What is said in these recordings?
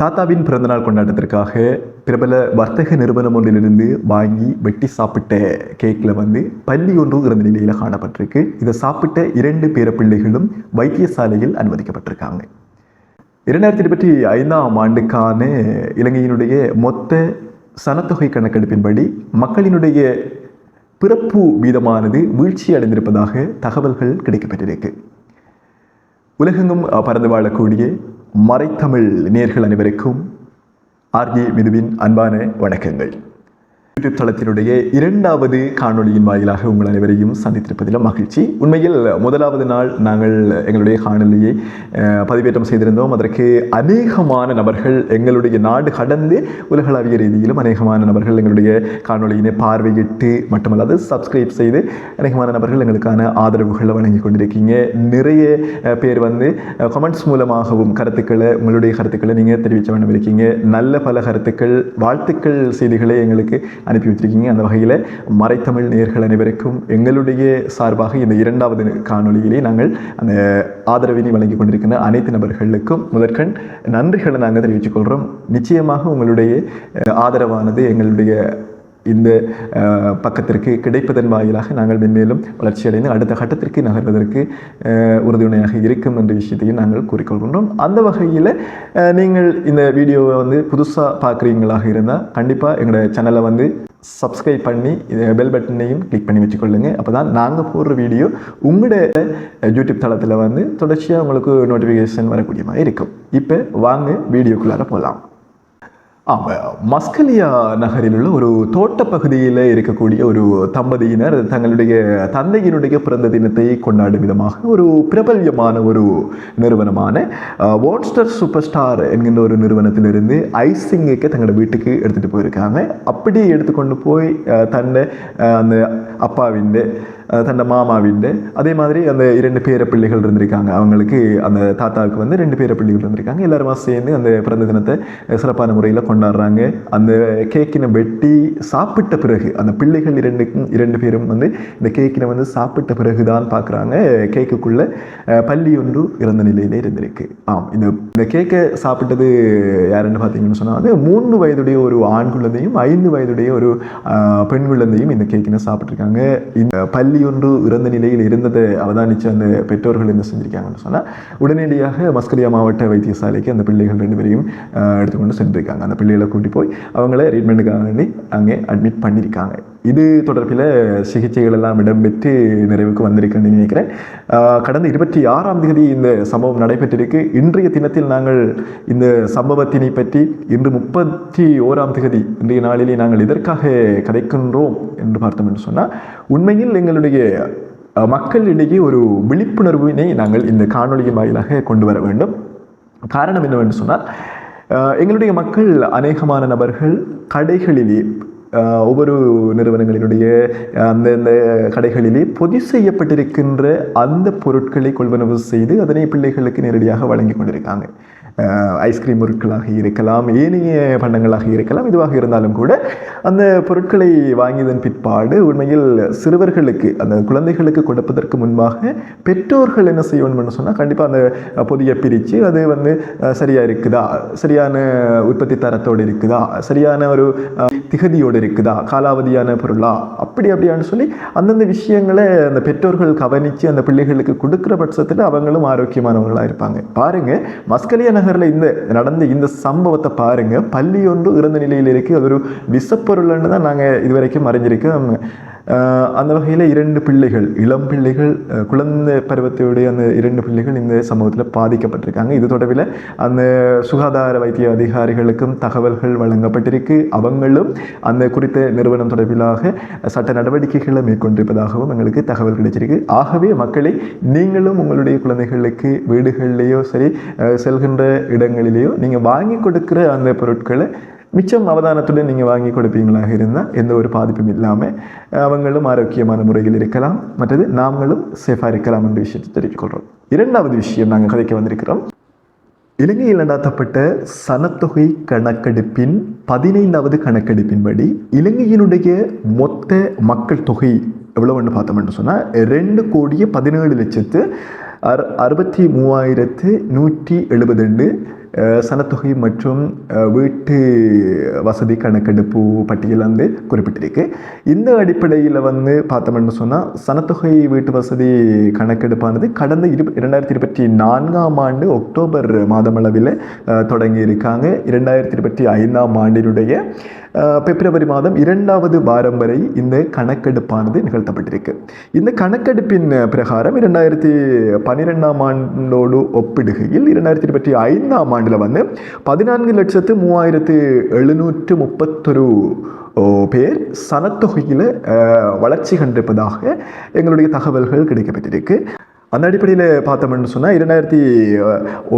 தாத்தாவின் பிறந்தநாள் கொண்டாட்டத்திற்காக பிரபல வர்த்தக நிறுவனம் ஒன்றிலிருந்து வாங்கி வெட்டி சாப்பிட்ட கேக்கில் வந்து பள்ளி ஒன்று இறந்த நிலையில் காணப்பட்டிருக்கு. இதை சாப்பிட்ட இரண்டு பேர பிள்ளைகளும் வைத்தியசாலையில் அனுமதிக்கப்பட்டிருக்காங்க. இரண்டாயிரத்தி இருபத்தி ஐந்தாம் ஆண்டுக்கான இலங்கையினுடைய மொத்த சனத்தொகை கணக்கெடுப்பின்படி மக்களினுடைய பிறப்பு வீதமானது வீழ்ச்சி அடைந்திருப்பதாக தகவல்கள் கிடைக்கப்பட்டிருக்கு. உலகெங்கும் பறந்து வாழக்கூடிய மறைத்தமிழ் நேர்கள் அனைவருக்கும் ஆர்ஜி மிதுவின் அன்பான வணக்கங்கள். யூடியூப் தளத்தினுடைய இரண்டாவது காணொளியின் வாயிலாக உங்கள் அனைவரையும் சந்தித்திருப்பதில் மகிழ்ச்சி. உண்மையில் முதலாவது நாள் நாங்கள் எங்களுடைய காணொலியை பதிவேற்றம் செய்திருந்தோம். அதற்கு அநேகமான நபர்கள் எங்களுடைய நாடு கடந்து உலகளாவிய ரீதியிலும் அநேகமான நபர்கள் எங்களுடைய காணொலியினை பார்வையிட்டு மட்டுமல்லாது சப்ஸ்கிரைப் செய்து அநேகமான நபர்கள் எங்களுக்கான ஆதரவுகளை வழங்கி கொண்டிருக்கீங்க. நிறைய பேர் வந்து கமெண்ட்ஸ் மூலமாகவும் கருத்துக்களை உங்களுடைய கருத்துக்களை நீங்கள் தெரிவிக்க வேண்டும் இருக்கீங்க நல்ல பல கருத்துக்கள் வாழ்த்துக்கள் செய்திகளை எங்களுக்கு அனுப்பி வச்சிருக்கீங்க அந்த வகையில் மறைத்தமிழ் நேர்கள் அனைவருக்கும் எங்களுடைய சார்பாக இந்த இரண்டாவது காணொலியிலே நாங்கள் அந்த ஆதரவினை வழங்கி கொண்டிருக்கின்ற அனைத்து நபர்களுக்கும் முதற்கண் நன்றிகளை நாங்கள் தெரிவித்துக் கொள்கிறோம். நிச்சயமாக உங்களுடைய ஆதரவானது எங்களுடைய இந்த பக்கத்திற்கு கிடைப்பதன் வாயிலாக நாங்கள் மென்மேலும் வளர்ச்சியடைந்து அடுத்த கட்டத்திற்கு நகர்வதற்கு உறுதுணையாக இருக்கும் என்ற விஷயத்தையும் நாங்கள் கூறிக்கொள்கின்றோம். அந்த வகையில் நீங்கள் இந்த வீடியோவை வந்து புதுசாக பார்க்குறீங்களாக இருந்தால் கண்டிப்பாக எங்களோட சேனலை வந்து சப்ஸ்கிரைப் பண்ணி பெல் பட்டனையும் கிளிக் பண்ணி வச்சுக்கொள்ளுங்க. அப்போ தான் நாங்கள் போடுற வீடியோ உங்களோட யூடியூப் தளத்தில் வந்து தொடர்ச்சியாக உங்களுக்கு நோட்டிஃபிகேஷன் வரக்கூடிய மாதிரி இருக்கும். இப்போ வாங்க வீடியோக்குள்ளார போகலாம் மஸ்கலியா நகரில் உள்ள ஒரு தோட்ட பகுதியில் இருக்கக்கூடிய ஒரு தம்பதியினர் தங்களுடைய தந்தையினுடைய பிறந்த தினத்தை கொண்டாடும் விதமாக ஒரு பிரபல்யமான ஒரு நிறுவனமான வாட்ஸ்டர் சூப்பர் ஸ்டார் என்கின்ற ஒரு நிறுவனத்திலிருந்து ஐசிங்குக்கு தங்களோட வீட்டுக்கு எடுத்துகிட்டு போயிருக்காங்க. அப்படி எடுத்துக்கொண்டு போய் தன்னை அந்த அப்பாவின் தன்னை மாமாவின் அதே மாதிரி அந்த இரண்டு பேர பிள்ளைகள் இருந்திருக்காங்க. அவங்களுக்கு அந்த தாத்தாவுக்கு வந்து ரெண்டு பேர பிள்ளைகள் இருந்திருக்காங்க. எல்லாருமா சேர்ந்து அந்த பிறந்த தினத்தை சிறப்பான முறையில் கொண்டாடுறாங்க. அந்த கேக்கினை வெட்டி சாப்பிட்ட பிறகு அந்த பிள்ளைகள் இரண்டுக்கும் இரண்டு பேரும் வந்து இந்த கேக்கினை வந்து சாப்பிட்ட பிறகு தான் பார்க்குறாங்க கேக்குக்குள்ள பள்ளி ஒன்று இறந்த நிலையிலே இருந்திருக்கு. ஆம் இந்த இந்த கேக்கை சாப்பிட்டது யாருன்னு பார்த்தீங்கன்னு சொன்னால் வந்து மூணு வயதுடைய ஒரு ஆண் குழந்தையும் ஐந்து வயதுடைய ஒரு பெண் குழந்தையும் இந்த கேக்கினை சாப்பிட்ருக்காங்க இந்த பள்ளி ஒன்று இறந்த நிலையில் இருந்ததை அவதானிச்ச அந்த பெற்றோர்கள் என்ன செஞ்சிருக்காங்கன்னு சொன்னால் உடனடியாக மஸ்கலியா மாவட்ட வைத்தியசாலைக்கு அந்த பிள்ளைகள் ரெண்டு பேரையும் எடுத்துக்கொண்டு சென்றிருக்காங்க. அந்த பிள்ளைகளை கூட்டி போய் அவங்கள ட்ரீட்மெண்ட்டுக்காக வேண்டி அங்கே அட்மிட் பண்ணியிருக்காங்க. இது தொடர்பில் சிகிச்சைகள் எல்லாம் இடம்பெற்று நிறைவுக்கு வந்திருக்குன்னு நினைக்கிறேன். கடந்த இருபத்தி ஆறாம் தேதி இந்த சம்பவம் நடைபெற்றிருக்கு. இன்றைய தினத்தில் நாங்கள் இந்த சம்பவத்தினை பற்றி இன்று முப்பத்தி ஓராம் தேதி இன்றைய நாளிலே நாங்கள் எதற்காக கதைக்கின்றோம் என்று பார்த்தோம் என்று சொன்னால் உண்மையில் எங்களுடைய மக்களிடையே ஒரு விழிப்புணர்வினை நாங்கள் இந்த காணொலியின் வாயிலாக கொண்டு வர வேண்டும். காரணம் என்னவென்று சொன்னால் எங்களுடைய மக்கள் அநேகமான நபர்கள் கடைகளிலே ஒவ்வொரு நிறுவனங்களினுடைய அந்தந்த கடைகளிலே பொதி செய்யப்பட்டிருக்கின்ற அந்த பொருட்களை கொள்வனவு செய்து அதனை பிள்ளைகளுக்கு நேரடியாக வழங்கி கொண்டிருக்காங்க. ஐஸ்கிரீம் பொருட்களாக இருக்கலாம் ஏனைய பண்டங்களாக இருக்கலாம் இதுவாக இருந்தாலும் கூட அந்த பொருட்களை வாங்கியதன் பிற்பாடு உண்மையில் சிறுவர்களுக்கு அந்த குழந்தைகளுக்கு கொடுப்பதற்கு முன்பாக பெற்றோர்கள் என்ன செய்யணும்னு சொன்னால் கண்டிப்பாக அந்த பொதியை பிரித்து அது வந்து சரியாக சரியா இருக்குதா? சரியான உற்பத்தி தரத்தோடு இருக்குதா? சரியான ஒரு திகதியோடு இருக்குதா? காலாவதியான பொருளா? அப்படி அப்படியான்னு சொல்லி அந்தந்த விஷயங்களை அந்த பெற்றோர்கள் கவனித்து அந்த பிள்ளைகளுக்கு கொடுக்குற பட்சத்தில் அவங்களும் ஆரோக்கியமானவங்களாக இருப்பாங்க. பாருங்க மஸ்கலியா நகரில் இந்த நடந்த இந்த சம்பவத்தை பாருங்கள் பள்ளி ஒன்று இறந்த நிலையில் இருக்குது அது ஒரு விஷப்பொருள்னு தான் நாங்கள் இதுவரைக்கும் அறிஞ்சிருக்கோம். அஹ் அந்த வகையில் இரண்டு பிள்ளைகள் இளம் பிள்ளைகள் குழந்தை பருவத்தையுடைய அந்த இரண்டு பிள்ளைகள் இந்த சம்பவத்தில் பாதிக்கப்பட்டிருக்காங்க. இது தொடர்பில் அந்த சுகாதார வைத்திய அதிகாரிகளுக்கும் தகவல்கள் வழங்கப்பட்டிருக்கு. அவங்களும் அந்த குறித்த நிறுவனம் தொடர்பிலாக சட்ட நடவடிக்கைகளை மேற்கொண்டிருப்பதாகவும் எங்களுக்கு தகவல் கிடைச்சிருக்கு. ஆகவே மக்களை நீங்களும் உங்களுடைய குழந்தைகளுக்கு வீடுகளிலேயோ சரி செல்கின்ற இடங்களிலேயோ நீங்கள் வாங்கி கொடுக்குற அந்த பொருட்களை மிச்சம் அவதானத்துடன் நீங்கள் வாங்கி கொடுப்பீங்களாக இருந்தால் எந்த ஒரு பாதிப்பும் இல்லாமல் அவங்களும் ஆரோக்கியமான முறையில் இருக்கலாம். மற்றது நாங்களும் சேஃபாக இருக்கலாம் என்ற விஷயத்தை தெரிவித்துக்கொள்கிறோம் இரண்டாவது விஷயம் நாங்கள் கதைக்க வந்திருக்கிறோம். இலங்கையில் நடாத்தப்பட்ட சனத்தொகை கணக்கெடுப்பின் பதினைந்தாவது கணக்கெடுப்பின்படி இலங்கையினுடைய மொத்த மக்கள் தொகை எவ்வளோன்னு பார்த்தோம்னு சொன்னால் ரெண்டு கோடியே பதினேழு லட்சத்து அறு அறுபத்தி மூவாயிரத்து நூற்றி எழுபது சனத்தொகை மற்றும் வீட்டு வசதி கணக்கெடுப்பு பட்டியல் வந்து குறிப்பிட்டிருக்கு இந்த அடிப்படையில் வந்து பார்த்தோம்னு சொன்னால் சனத்தொகை வீட்டு வசதி கணக்கெடுப்பானது கடந்த இரு இரண்டாயிரத்தி இருபத்தி நான்காம் ஆண்டு அக்டோபர் மாதமளவில் தொடங்கி இருக்காங்க இரண்டாயிரத்தி இருபத்தி ஐந்தாம் ஆண்டினுடைய பிப்ரவரி மாதம் இரண்டாவது வாரம் வரை இந்த கணக்கெடுப்பானது நிகழ்த்தப்பட்டிருக்கு. இந்த கணக்கெடுப்பின் பிரகாரம் இரண்டாயிரத்தி பன்னிரெண்டாம் ஆண்டோடு ஒப்பிடுகையில் இரண்டாயிரத்தி இருபத்தி ஐந்தாம் ஆண்டில் வந்து பதினான்கு லட்சத்து மூவாயிரத்து எழுநூற்று முப்பத்தொரு ஓ, பேர் சனத்தொகையில் வளர்ச்சி கண்டிருப்பதாக எங்களுடைய தகவல்கள் கிடைக்கப்பட்டிருக்கு. அந்த அடிப்படையில் பார்த்தோம்னு சொன்னால் இரண்டாயிரத்தி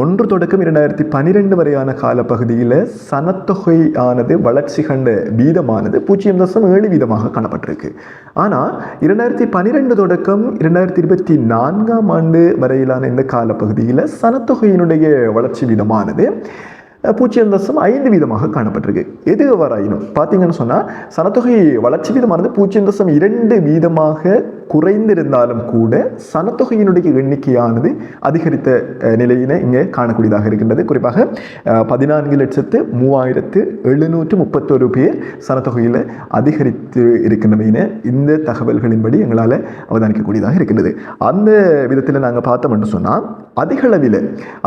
ஒன்று தொடக்கம் இரண்டாயிரத்தி பன்னிரெண்டு வரையான காலப்பகுதியில் சனத்தொகை ஆனது வளர்ச்சி கண்ட வீதமானது பூஜ்ஜியம் தசம் ஏழு வீதமாக காணப்பட்டிருக்கு. ஆனால் இரண்டாயிரத்தி பன்னிரெண்டு தொடக்கம் இரண்டாயிரத்தி இருபத்தி நான்காம் ஆண்டு வரையிலான இந்த காலப்பகுதியில் சனத்தொகையினுடைய வளர்ச்சி வீதமானது பூஜ்ஜியம் தசம் ஐந்து வீதமாக காணப்பட்டிருக்கு. எது வராயினும் பார்த்தீங்கன்னு சொன்னால் சனத்தொகை வளர்ச்சி வீதமானது பூஜ்ஜியம் தசம் இரண்டு வீதமாக குறைந்திருந்தாலும் கூட சனத்தொகையினுடைய எண்ணிக்கையானது அதிகரித்த நிலையினை இங்கே காணக்கூடியதாக இருக்கின்றது. குறிப்பாக பதினான்கு லட்சத்து மூவாயிரத்து எழுநூற்று முப்பத்தொரு பேர் சனத்தொகையில் அதிகரித்து இருக்கின்றமையின இந்த தகவல்களின்படி எங்களால் அவதானிக்கக்கூடியதாக இருக்கின்றது. அந்த விதத்தில் நாங்கள் பார்த்தோம்னு சொன்னால் அதிகளவில்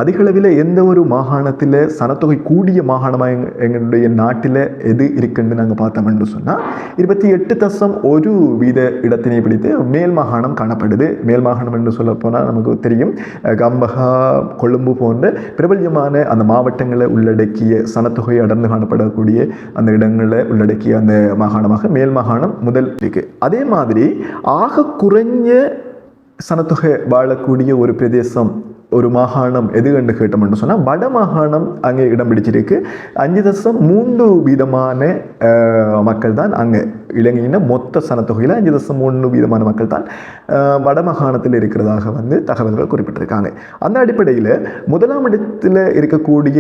அதிகளவில் எந்த ஒரு மாகாணத்தில் சனத்தொகை கூடிய மாகாணமாக எங்களுடைய நாட்டில் எது இருக்குன்னு நாங்கள் பார்த்தோம்னு சொன்னால் இருபத்தி எட்டு தசம் ஒரு வீத இடத்தினை பிடித்து மேல் மாகாணம் காணப்படுது. மேல் மாகாணம் என்று சொல்ல போனால் நமக்கு தெரியும். கம்பஹா கொழும்பு போன்ற பிரபல்யமான அந்த மாவட்டங்களை உள்ளடக்கிய சனத்தொகை அடர்ந்து காணப்படக்கூடிய அந்த இடங்களை உள்ளடக்கிய அந்த மாகாணமாக மேல் மாகாணம் முதல் இருக்கு. அதே மாதிரி ஆக குறைஞ்ச சனத்தொகை வாழக்கூடிய ஒரு பிரதேசம் ஒரு மாகாணம் எது என்று கேட்டோம்னு சொன்னால் வட மாகாணம் அங்கே இடம் பிடிச்சிருக்கு. அஞ்சு தசம் மூன்று வீதமான மக்கள் தான் அங்கே இலங்கையின் மொத்த சனத்தொகையில் அஞ்சு தசம் மூணு வீதமான மக்கள் தான் வட மாகாணத்தில் இருக்கிறதாக வந்து தகவல்கள் குறிப்பிட்டிருக்காங்க. அந்த அடிப்படையில் முதலாம் இடத்தில் இருக்கக்கூடிய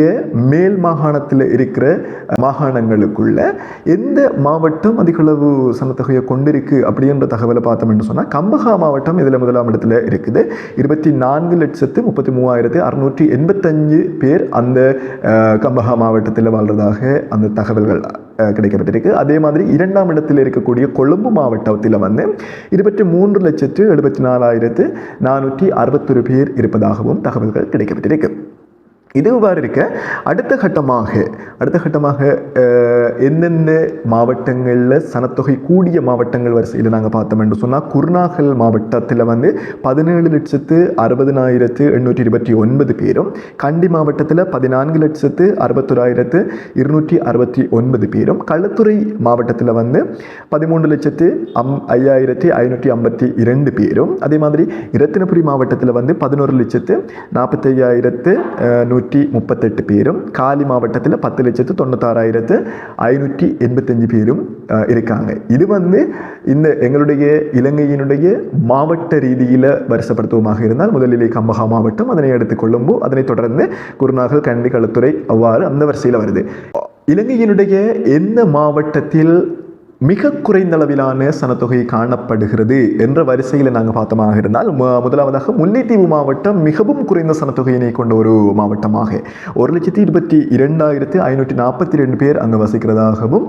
மேல் மாகாணத்தில் இருக்கிற மாகாணங்களுக்குள்ள எந்த மாவட்டம் அதிகளவு சனத்தொகையை கொண்டிருக்கு அப்படின்ற தகவலை பார்த்தோம்னு சொன்னால் கம்பஹா மாவட்டம் இதில் முதலாம் இடத்துல இருக்குது. இருபத்தி நான்கு லட்சத்து முப்பத்தி மூவாயிரத்து அறுநூற்றி எண்பத்தஞ்சு பேர் அந்த கம்பஹா மாவட்டத்தில் வாழ்றதாக அந்த தகவல்கள் கிடைக்கப்பட்டிருக்கு. அதே மாதிரி இரண்டாம் இடத்தில் இருக்கக்கூடிய கொழும்பு மாவட்டத்தில் வந்து இருபத்தி மூன்று லட்சத்து எழுபத்தி நாலாயிரத்து நானூற்றி அறுபத்தொரு பேர் இருப்பதாகவும் தகவல்கள் கிடைக்கப்பட்டிருக்கு. இதுவாறு இருக்க அடுத்த கட்டமாக அடுத்த கட்டமாக எந்தெந்த மாவட்டங்களில் சனத்தொகை கூடிய மாவட்டங்கள் வரிசையில் நாங்கள் பார்த்தோம் என்று சொன்னால் குருநாகல் மாவட்டத்தில் வந்து பதினேழு லட்சத்து அறுபதினாயிரத்து எண்ணூற்றி இருபத்தி ஒன்பது பேரும் கண்டி மாவட்டத்தில் பதினான்கு லட்சத்து அறுபத்தொராயிரத்து இருநூற்றி அறுபத்தி ஒன்பது பேரும் களுத்துறை மாவட்டத்தில் வந்து பதிமூன்று லட்சத்து அம் ஐயாயிரத்தி ஐநூற்றி ஐம்பத்தி இரண்டு பேரும் அதே மாதிரி இரத்தினபுரி மாவட்டத்தில் வந்து பதினோரு லட்சத்து நாற்பத்தையாயிரத்து நூற்றி முப்பத்தெட்டு பேரும் காலி மாவட்டத்தில் பத்து லட்சத்து தொண்ணூத்தாறாயிரத்து ஐநூற்றி எண்பத்தஞ்சு பேரும் அஹ், இருக்காங்க. இது வந்து இந்த எங்களுடைய இலங்கையினுடைய மாவட்ட ரீதியில் வரிசைப்படுத்துவமாக இருந்தால் முதலிலே கம்பஹா மாவட்டம் அதனை எடுத்து கொழும்பு அதனைத் தொடர்ந்து குருநாகல் கண்டி களத்துறை அவ்வாறு அந்த வரிசையில் வருது. இலங்கையினுடைய எந்த மாவட்டத்தில் மிக குறைந்த அளவிலான சனத்தொகை காணப்படுகிறது என்ற வரிசையில் நாங்கள் பார்த்தமாக இருந்தால் முதலாவதாக முல்லைத்தீவு மாவட்டம் மிகவும் குறைந்த சனத்தொகையினை கொண்ட ஒரு மாவட்டமாக. ஒரு லட்சத்தி இருபத்தி இரண்டாயிரத்து ஐநூற்றி நாற்பத்தி ரெண்டு பேர் அங்கே வசிக்கிறதாகவும்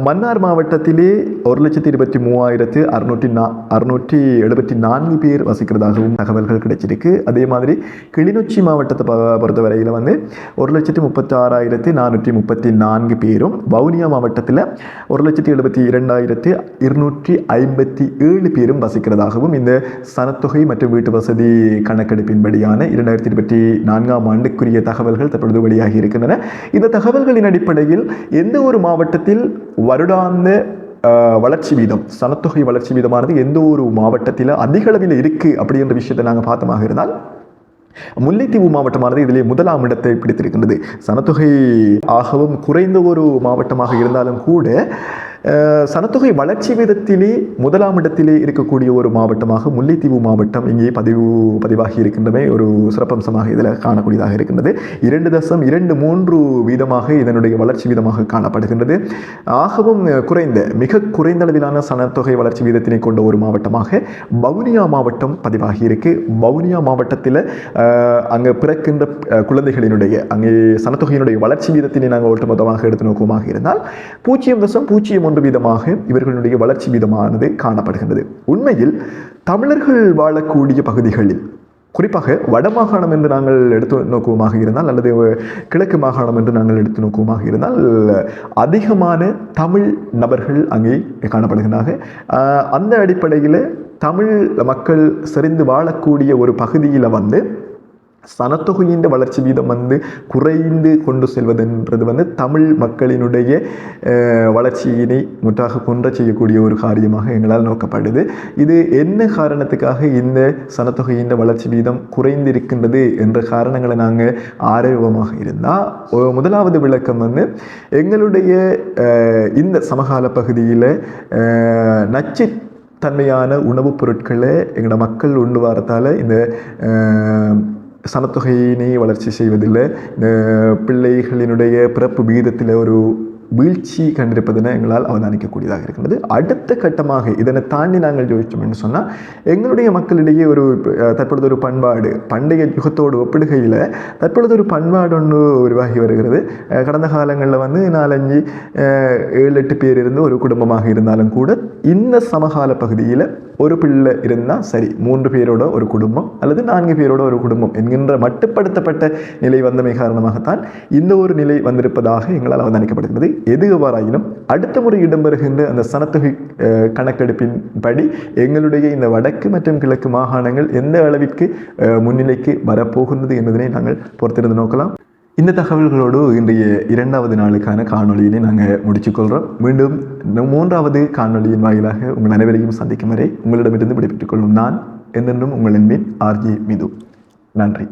மன்னார் மாவட்டத்திலே ஒரு லட்சத்தி இருபத்தி மூவாயிரத்து அறுநூற்றி நா அறுநூற்றி எழுபத்தி நான்கு பேர் வசிக்கிறதாகவும் தகவல்கள் கிடைச்சிருக்கு. அதே மாதிரி கிளிநொச்சி மாவட்டத்தை ப- பொறுத்தவரையில் வந்து ஒரு லட்சத்தி முப்பத்தாறாயிரத்து நானூற்றி முப்பத்தி நான்கு பேரும் வவுனியா மாவட்டத்தில் ஒரு லட்சத்தி எழுபத்தி இரண்டாயிரத்தி இருநூற்றி ஐம்பத்தி ஏழு பேரும் வசிக்கிறதாகவும் இந்த சனத்தொகை மற்றும் வீட்டு வசதி கணக்கெடுப்பின்படியான இரண்டாயிரத்தி இருபத்தி நான்காம் ஆண்டுக்குரிய தகவல்கள் தற்பொழுது வெளியாகி இருக்கின்றன. இந்த தகவல்களின் அடிப்படையில் எந்த ஒரு மாவட்டத்தில் வருடாந்த வளர்ச்சி வீதம் சனத்தொகை வளர்ச்சி வீதமானது எந்த ஒரு மாவட்டத்தில் அதிக அளவில் இருக்குது அப்படின்ற விஷயத்தை நாங்கள் பார்த்தமாக இருந்தால் முல்லைத்தீவு மாவட்டமானது இதிலே முதலாம் இடத்தை பிடித்திருக்கின்றது. சனத்தொகை ஆகவும் குறைந்த ஒரு மாவட்டமாக இருந்தாலும் கூட சனத்தொகை வளர்ச்சி வீதத்திலே முதலாம் இடத்திலே இருக்கக்கூடிய ஒரு மாவட்டமாக முல்லைத்தீவு மாவட்டம் இங்கே பதிவு பதிவாகி இருக்கின்றமே ஒரு சிறப்பம்சமாக இதில் காணக்கூடியதாக இருக்கின்றது. இரண்டு தசம் இரண்டு மூன்று வீதமாக இதனுடைய வளர்ச்சி வீதமாக காணப்படுகின்றது. ஆகவும் குறைந்த மிக குறைந்த அளவிலான சனத்தொகை வளர்ச்சி வீதத்தினை கொண்ட ஒரு மாவட்டமாக வவுனியா மாவட்டம் பதிவாகி இருக்கு. வவுனியா மாவட்டத்தில் அங்கே பிறக்கின்ற குழந்தைகளினுடைய அங்கே சனத்தொகையினுடைய வளர்ச்சி வீதத்தினை நாங்கள் ஒட்டுமொத்தமாக எடுத்து நோக்குவமாக இருந்தால் பூஜ்ஜியம் தசம் பூஜ்ஜியம் ஒன்று வீதமாக இவர்களுடைய வளர்ச்சி வீதமானது காணப்படுகின்றது. உண்மையில் தமிழர்கள் வாழக்கூடிய பகுதிகளில் குறிப்பாக வடமாகாணம் என்று நாங்கள் எடுத்து நோக்குவமாக இருந்தால் அல்லது கிழக்கு மாகாணம் என்று நாங்கள் எடுத்து நோக்குவமாக இருந்தால் அதிகமான தமிழ் நபர்கள் அங்கே காணப்படுகிறார்கள் ஆஹ் அந்த அடிப்படையில் தமிழ் மக்கள் செறிந்து வாழக்கூடிய ஒரு பகுதியில் வந்து சனத்தொகையின் வளர்ச்சி வீதம் வந்து குறைந்து கொண்டு செல்வதுன்றது வந்து தமிழ் மக்களினுடைய வளர்ச்சியினை முற்றாக கொன்ற செய்யக்கூடிய ஒரு காரியமாக எங்களால் நோக்கப்படுது. இது என்ன காரணத்துக்காக இந்த சனத்தொகையின் வளர்ச்சி வீதம் குறைந்திருக்கின்றது என்ற காரணங்களை நாங்கள் ஆரோக்கியமாக இருந்தால் முதலாவது விளக்கம் வந்து எங்களுடைய இந்த சமகால பகுதியில் நச்சு தன்மையான உணவுப் பொருட்களை எங்களோட மக்கள் உண்டு வரத்தால் இந்த சனத்தொகையினை வளர்ச்சி செய்வதில் பிள்ளைகளினுடைய பிறப்பு விகிதத்தில் ஒரு வீழ்ச்சி கண்டிருப்பதென எங்களால் அவதானிக்கக்கூடியதாக இருக்கின்றது. அடுத்த கட்டமாக இதனை தாண்டி நாங்கள் ஜோதிச்சோம் என்று சொன்னால் எங்களுடைய மக்களிடையே ஒரு தற்பொழுது ஒரு பண்பாடு பண்டைய யுகத்தோடு ஒப்பிடுகையில் தற்பொழுது ஒரு பண்பாடு ஒன்று உருவாகி வருகிறது. கடந்த காலங்களில் வந்து நாலஞ்சு ஏழு எட்டு பேர் இருந்து ஒரு குடும்பமாக இருந்தாலும் கூட இந்த சமகால பகுதியில் ஒரு பிள்ளை இருந்தால் சரி மூன்று பேரோட ஒரு குடும்பம் அல்லது நான்கு பேரோட ஒரு குடும்பம் என்கின்ற மட்டுப்படுத்தப்பட்ட நிலை வந்தமை காரணமாகத்தான் இந்த ஒரு நிலை வந்திருப்பதாக எங்களால் அவதானிக்கப்படுகிறது எது எவ்வாறாயினும் அடுத்த முறை இடம்பெறுகின்ற அந்த சனத்தொகை கணக்கெடுப்பின் படி எங்களுடைய இந்த வடக்கு மற்றும் கிழக்கு மாகாணங்கள் எந்த அளவிற்கு முன்னிலைக்கு வரப்போகின்றது என்பதனை நாங்கள் பொறுத்திருந்து நோக்கலாம். இந்த தகவல்களோடு இன்றைய இரண்டாவது நாளுக்கான காணொலியினை நாங்கள் முடிச்சுக்கொள்கிறோம் மீண்டும் மூன்றாவது காணொளியின் வாயிலாக உங்கள் அனைவரையும் சந்திக்கும் வரை உங்களிடமிருந்து விடைபெற்றுக் கொள்ளும் நான் என்றென்றும் உங்கள் என்பேன் ஆர்ஜி மிது. நன்றி.